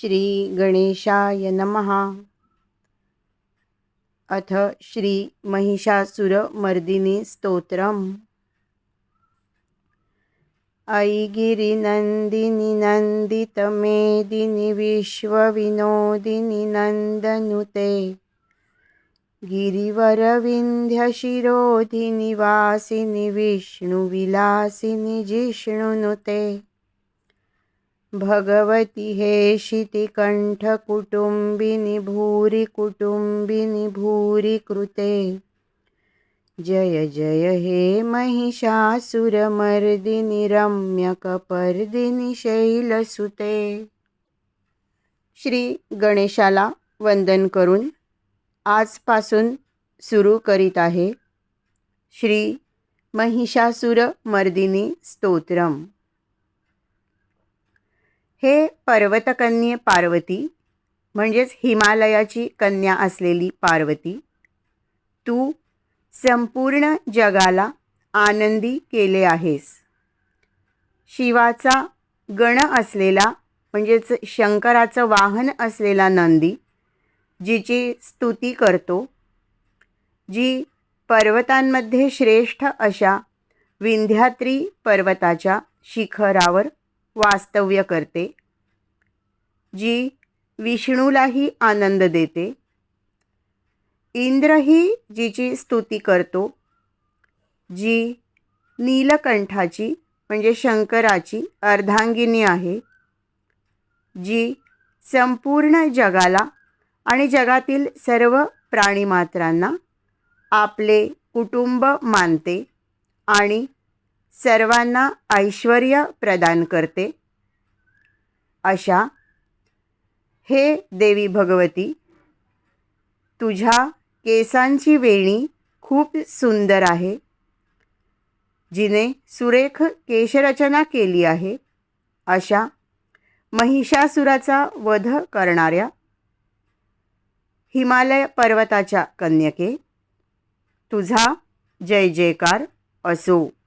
श्री गणेशाय नमः. अथ श्री महिषासुरमर्दिनी स्तोत्रम्. अयि गिरिनन्दिनि नन्दितमेदिनि विश्वविनोदिनि नन्दनुते. गिरिवरविन्ध्यशिरोधिनिवासिनि विष्णुविलासिनि जिष्णुनुते. भगवति हेशितिकण्ठकुटुम्बिनि भूरि कुटुम्बिनि भूरि कृते। जय जय हे महिषासुरमर्दिनि रम्यकपर्दिनि शैलसुते। श्री गणेशाला वंदन करून आजपासून सुरू करीत आहे श्री महिषासुरमर्दिनी स्तोत्रम। हे पर्वतकन्ये पार्वती म्हणजेच हिमालयाची कन्या असलेली पार्वती तू संपूर्ण जगाला आनंदी केले आहेस. शिवाचा गण असलेला म्हणजेच शंकराचं वाहन असलेला नंदी जिची स्तुती करतो जी पर्वतांमध्ये श्रेष्ठ अशा विंध्यात्री पर्वताच्या शिखरावर वास्तव्य करते जी विष्णूलाही आनंद देते. इंद्रही जिची स्तुती करतो जी नीलकंठाची म्हणजे शंकराची अर्धांगिनी आहे जी संपूर्ण जगाला आणि जगातील सर्व प्राणीमात्रांना आपले कुटुंब मानते आणि सर्वांना ऐश्वर प्रदान करते. अशा हे देवी भगवती तुझ्या केसांची वेणी खूप सुंदर आहे. जिने सुरेख केशरचना केली आहे अशा महिषासुराचा वध करणाऱ्या हिमालय पर्वताच्या कन्यके तुझा जय जयकार असो.